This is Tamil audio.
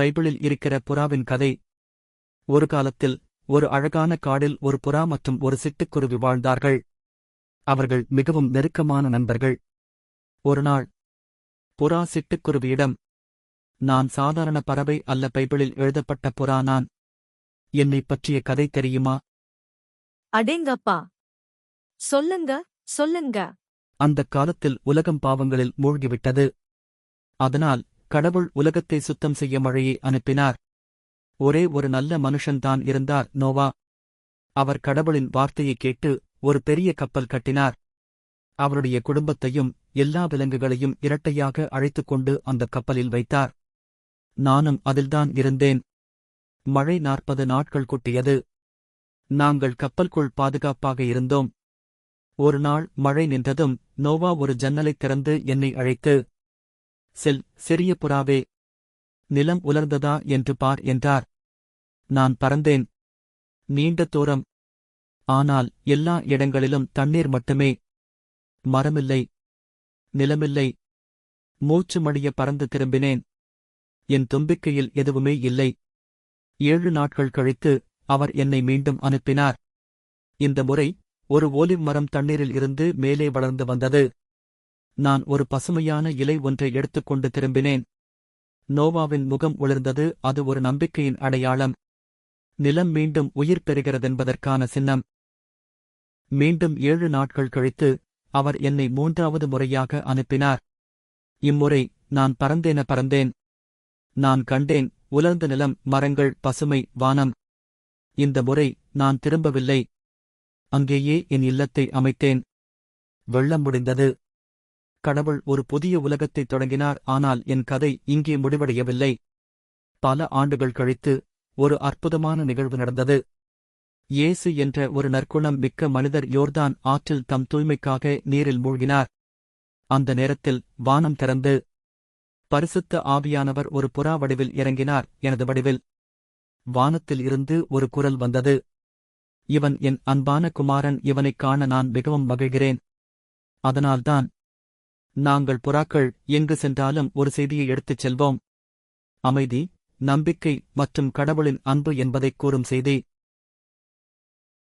பைபிளில் இருக்கிற புறாவின் கதை. ஒரு காலத்தில் ஒரு அழகான காடில் ஒரு புறா மற்றும் ஒரு சிட்டுக்குருவி வாழ்ந்தார்கள். அவர்கள் மிகவும் நெருக்கமான நண்பர்கள். ஒருநாள் புறா சிட்டுக்குருவியிடம் நான் சாதாரண பறவை அல்ல பைபிளில் எழுதப்பட்ட புறா நான். என்னைப் பற்றிய கதை தெரியுமா? அடேங்கப்பா சொல்லுங்க சொல்லுங்க. அந்தக் காலத்தில் உலகம் பாவங்களில் மூழ்கிவிட்டது. அதனால் கடவுள் உலகத்தை சுத்தம் செய்ய மழையை அனுப்பினார். ஒரே ஒரு நல்ல மனுஷன்தான் இருந்தார் நோவா. அவர் கடவுளின் வார்த்தையை கேட்டு ஒரு பெரிய கப்பல் கட்டினார். அவருடைய குடும்பத்தையும் எல்லா விலங்குகளையும் இரட்டையாக அழைத்துக் கொண்டு அந்த கப்பலில் வைத்தார். நானும் அதில்தான் இருந்தேன். மழை நாற்பது நாட்கள் கொட்டியது. நாங்கள் கப்பலுக்குள் பாதுகாப்பாக இருந்தோம். ஒரு நாள் மழை நின்றதும் நோவா ஒரு ஜன்னலைத் திறந்து என்னை அழைத்து செல் சிறிய புறாவே நிலம் உலர்ந்ததா என்று பார் என்றார். நான் பறந்தேன் நீண்ட தூரம். ஆனால் எல்லா இடங்களிலும் தண்ணீர் மட்டுமே. மரமில்லை நிலமில்லை. மூச்சு மடிய பறந்து திரும்பினேன். என் தும்பிக்கையில் எதுவுமே இல்லை. ஏழு நாட்கள் கழித்து அவர் என்னை மீண்டும் அனுப்பினார். இந்த முறை ஒரு ஓலிவ் மரம் தண்ணீரில் இருந்து மேலே வளர்ந்து வந்தது. நான் ஒரு பசுமையான இலை ஒன்றை எடுத்துக்கொண்டு திரும்பினேன். நோவாவின் முகம் ஒளிர்ந்தது அது ஒரு நம்பிக்கையின் அடையாளம். நிலம் மீண்டும் உயிர் பெறுகிறதென்பதற்கான சின்னம். மீண்டும் ஏழு நாட்கள் கழித்து அவர் என்னை மூன்றாவது முறையாக அனுப்பினார். இம்முறை நான் பறந்தேன பறந்தேன். நான் கண்டேன் உலர்ந்த நிலம் மரங்கள் பசுமை வானம். இந்த முறை நான் திரும்பவில்லை. அங்கேயே என் இல்லத்தை அமைத்தேன். வெள்ளம் முடிந்தது. கடவுள் ஒரு புதிய உலகத்தைத் தொடங்கினார். ஆனால் என் கதை இங்கே முடிவடையவில்லை. பல ஆண்டுகள் கழித்து ஒரு அற்புதமான நிகழ்வு நடந்தது. இயேசு என்ற ஒரு நற்குணம் மிக்க மனிதர் யோர்தான் ஆற்றில் தம் தூய்மைக்காக நீரில் மூழ்கினார். அந்த நேரத்தில் வானம் திறந்து பரிசுத்த ஆவியானவர் ஒரு புறா வடிவில் இறங்கினார். எனது வடிவில் வானத்தில் இருந்து ஒரு குரல் வந்தது. இவன் என் அன்பான குமாரன் இவனைக் காண நான் மிகவும் மகிழ்கிறேன். அதனால்தான் நாங்கள் புறாக்கள் எங்கு சென்றாலும் ஒரு செய்தியை எடுத்துச் செல்வோம். அமைதி நம்பிக்கை மற்றும் கடவுளின் அன்பு என்பதைக் கூறும் செய்தி.